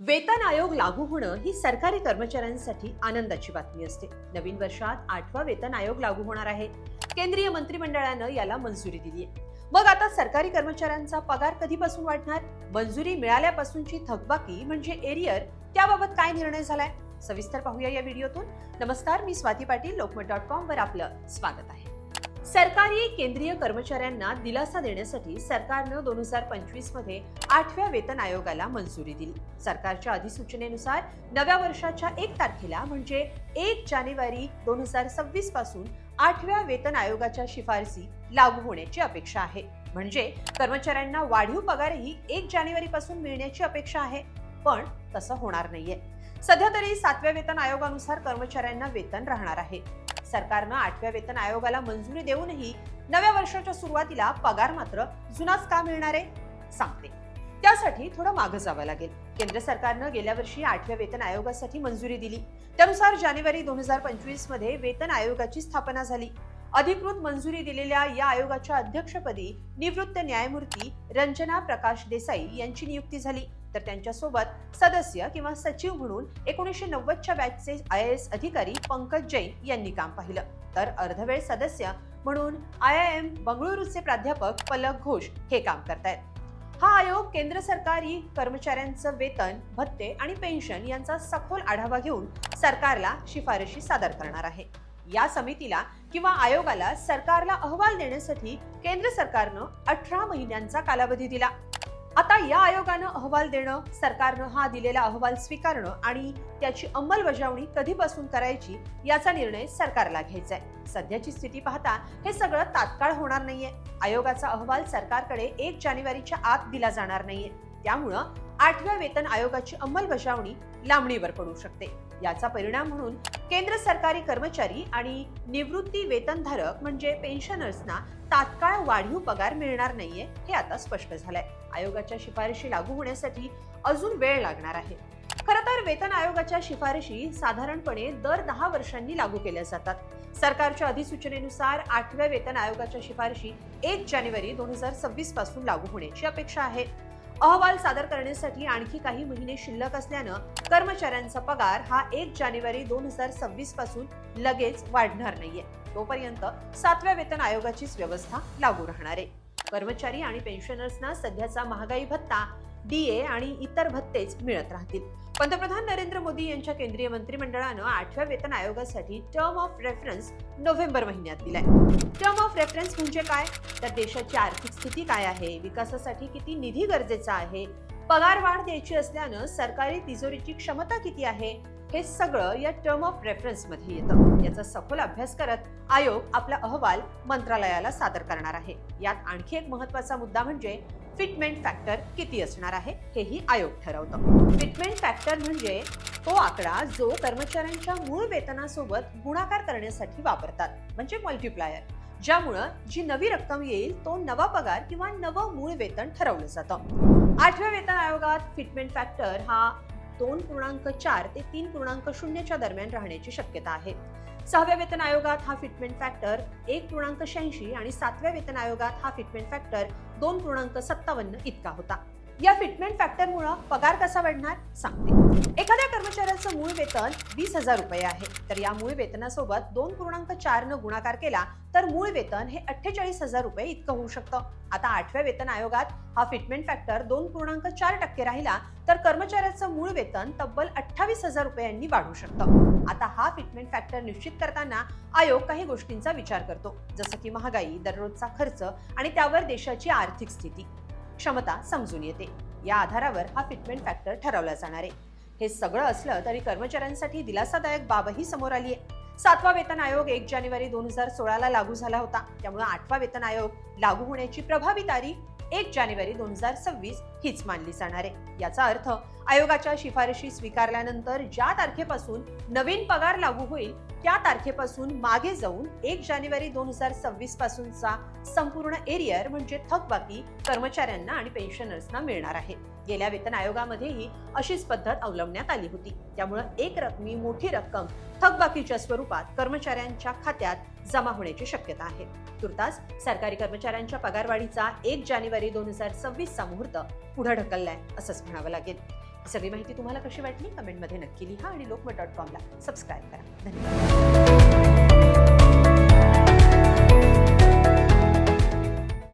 वेतन आयोग लागू होणं ही सरकारी कर्मचाऱ्यांसाठी आनंदाची बातमी असते. नवीन वर्षात आठवा वेतन आयोग लागू होणार आहे. केंद्रीय मंत्रिमंडळानं याला मंजुरी दिली आहे मग आता सरकारी कर्मचाऱ्यांचा पगार कधीपासून वाढणार? मंजुरी मिळाल्यापासूनची थकबाकी म्हणजे एरियर? त्याबाबत काय निर्णय झालाय? सविस्तर पाहूया या व्हिडिओतून. नमस्कार मी स्वाती पाटील लोकमत डॉट कॉम वर आपलं स्वागत आहे. सरकारी केंद्रीय कर्मचाऱ्यांना दिलासा देण्यासाठी सरकारनं दोन हजार पंचवीसमध्ये आठव्या वेतन आयोगाला मंजुरी दिली. सरकारच्या अधिसूचनेनुसार नव्या वर्षाच्या एक तारखेला म्हणजे एक जानेवारी दोन हजार सव्वीसपासून आठव्या वेतन आयोगाच्या शिफारसी लागू होण्याची अपेक्षा आहे. म्हणजे कर्मचाऱ्यांना वाढीव पगारही एक जानेवारी पासून मिळण्याची अपेक्षा आहे. पण तसं होणार नाहीये. सध्या तरी सातव्या वेतन आयोगानुसार कर्मचाऱ्यांना वेतन राहणार आहे. सरकारनं आठव्या वेतन आयोगाला मंजुरी देऊनही नव्या वर्षाच्या सुरुवातीला पगार मात्र जुनाच का मिळणार आहे? सांगते. त्यासाठी थोडं मागं जावं लागेल. केंद्र सरकारनं गेल्या वर्षी आठव्या वेतन आयोगासाठी मंजुरी दिली. त्यानुसार जानेवारी दोन हजार पंचवीसमध्ये वेतन आयोगाची स्थापना झाली. अधिकृत मंजुरी दिलेल्या या आयोगाच्या अध्यक्षपदी निवृत्त न्यायमूर्ती रंजना प्रकाश देसाई यांची नियुक्ती झाली. तर त्यांच्यासोबत सदस्य किंवा सचिव म्हणून एकोणीसशे नव्वदच्या बॅचचे आय एस अधिकारी पंकज जैन यांनी काम पाहिलं. तर अर्धवेळ सदस्य म्हणून आय आय एम बंगळुरूचे प्राध्यापक पलक घोष हे काम करतायत. हा आयोग केंद्र सरकारी कर्मचाऱ्यांचं वेतन भत्ते आणि पेन्शन यांचा सखोल आढावा घेऊन सरकारला शिफारशी सादर करणार आहे. या समितीला किंवा आयोगाला सरकारला अहवाल देण्यासाठी केंद्र सरकारनं अठरा महिन्यांचा कालावधी दिला. आता या आयोगानं अहवाल देणं सरकारनं हा दिलेला अहवाल स्वीकारणं आणि त्याची अंमलबजावणी कधीपासून करायची याचा निर्णय सरकारला घ्यायचा आहे सध्याची स्थिती पाहता हे सगळं तात्काळ होणार नाहीये. आयोगाचा अहवाल सरकारकडे एक जानेवारीच्या आत दिला जाणार नाहीये. त्यामुळं आठव्या वेतन आयोगाची अंमलबजावणी लांबणीवर पडू शकते. याचा परिणाम म्हणून केंद्र सरकारी कर्मचारी आणि निवृत्ती वेतनधारक म्हणजे पेन्शनर्सना तात्काळ वाढीव पगार मिळणार नाहीये हे आता स्पष्ट झालंय. आयोगाच्या शिफारशी लागू होण्यासाठी अजून वेळ लागणार आहे. खरं तर वेतन आयोगाच्या शिफारशी साधारणपणे दर दहा वर्षांनी लागू केल्या जातात. सरकारच्या अधिसूचनेनुसार आठव्या वेतन आयोगाच्या शिफारशी एक जानेवारी दोन हजार सव्वीसपासून लागू होण्याची अपेक्षा आहे. अहवाल सादर करण्यासाठी आणखी काही महिने शिल्लक असल्यानं कर्मचाऱ्यांचा पगार हा एक जानेवारी दोन हजार सव्वीसपासून लगेच वाढणार नाहीये. तोपर्यंत सातव्या वेतन आयोगाचीच व्यवस्था लागू राहणार आहे. कर्मचारी आणि पेन्शनर्सना सध्याचा महागाई भत्ता डीए आणि इतर भत्तेच मिळत राहतील. पंतप्रधान नरेंद्र मोदी यांच्या केंद्रीय मंत्रिमंडळानं आठव्या वेतन आयोगासाठी टर्म ऑफ रेफरन्स नोव्हेंबर महिन्यात दिलाय. टर्म ऑफ रेफरन्स म्हणजे काय? तर देशाची आर्थिक स्थिती काय आहे? विकासासाठी किती निधी गरजेचा आहे? पगार वाढ द्यायची असल्यानं सरकारी तिजोरीची क्षमता किती आहे? हे सगळं या टर्म ऑफ रेफरन्समध्ये येतं. याचा सखोल अभ्यास करत आयोग आपला अहवाल मंत्रालयाला सादर करणार आहे. यात आणखी एक महत्त्वाचा मुद्दा म्हणजे फिटमेंट फॅक्टर किती असणार आहे हेही आयोग ठरवतं. फिटमेंट फॅक्टर म्हणजे तो आकडा जो कर्मचाऱ्यांच्या मूळ वेतनासोबत गुणाकार करण्यासाठी वापरतात म्हणजे मल्टिप्लायर ज्यामुळं जी नवी रक्कम येईल तो नवा पगार किंवा नवं मूळ वेतन ठरवलं जातं. आठव्या वेतन आयोगात फिटमेंट फॅक्टर हा दोन पूर्णांक चार ते तीन पूर्णांक शून्यच्या दरम्यान राहण्याची शक्यता आहे. सहाव्या वेतन आयोगात हा फिटमेंट फॅक्टर एक पूर्णांक शहाऐंशी आणि सातव्या वेतन आयोगात हा फिटमेंट फॅक्टर दोन पूर्णांक सत्तावन्न इतका होता. या फिटमेंट फॅक्टरमुळं पगार कसा वाढणार? सांगते. एखाद्या कर्मचाऱ्याचं मूळ वेतन वीस हजार रुपये आहे. तर या मूळ वेतनासोबत दोन पूर्णांक चार न गुणाकार केला तर मूळ वेतन हे अठ्ठेचाळीस हजार रुपये इतकं होऊ शकतं. आता आठव्या वेतन आयोगात हा फिटमेंट फॅक्टर दोन पूर्णांक चार टक्के राहिला तर कर्मचाऱ्याचं मूळ वेतन तब्बल अठ्ठावीस हजार रुपयांनी वाढू शकतं. आता हा फिटमेंट फॅक्टर निश्चित करताना आयोग काही गोष्टींचा विचार करतो. जसं की महागाई दररोजचा खर्च आणि त्यावर देशाची आर्थिक स्थिती. क्षमता समजून येते. या आधारावर हा फिटमेंट फॅक्टर ठरवला जाणार आहे. हे सगळं असलं तरी कर्मचाऱ्यांसाठी दिलासादायक बाबही समोर आली आहे. सातवा वेतन आयोग एक जानेवारी दोन हजार सोळाला लागू झाला होता. त्यामुळे आठवा वेतन आयोग लागू होण्याची प्रभावी तारीख एक जानेवारी दोन हजार सव्वीस हीच मानली जाणार आहे. याचा अर्थ आयोगाच्या शिफारशी स्वीकारल्यानंतर ज्या तारखेपासून नवीन पगार लागू होईल त्या तारखेपासून मागे जाऊन एक जानेवारी दोन हजार सव्वीस पासूनचा संपूर्ण एरियर म्हणजे थकबाकी कर्मचाऱ्यांना आणि पेन्शनर्सना मिळणार आहे. गेल्या वेतन आयोगामध्येही अशीच पद्धत अवलंबण्यात आली होती. त्यामुळं एक रकमी मोठी रक्कम थकबाकीच्या स्वरूपात कर्मचाऱ्यांच्या खात्यात जमा होण्याची शक्यता आहे. तुर्तास सरकारी कर्मचाऱ्यांच्या पगारवाढीचा एक जानेवारी दोन हजार सव्वीसचा मुहूर्त पुढं ढकललाय असंच म्हणावं लागेल. सगळी माहिती तुम्हाला कशी वाटली? कमेंटमध्ये नक्की लिहा आणि लोकमत डॉट कॉमला सबस्क्राईब करा. धन्यवाद.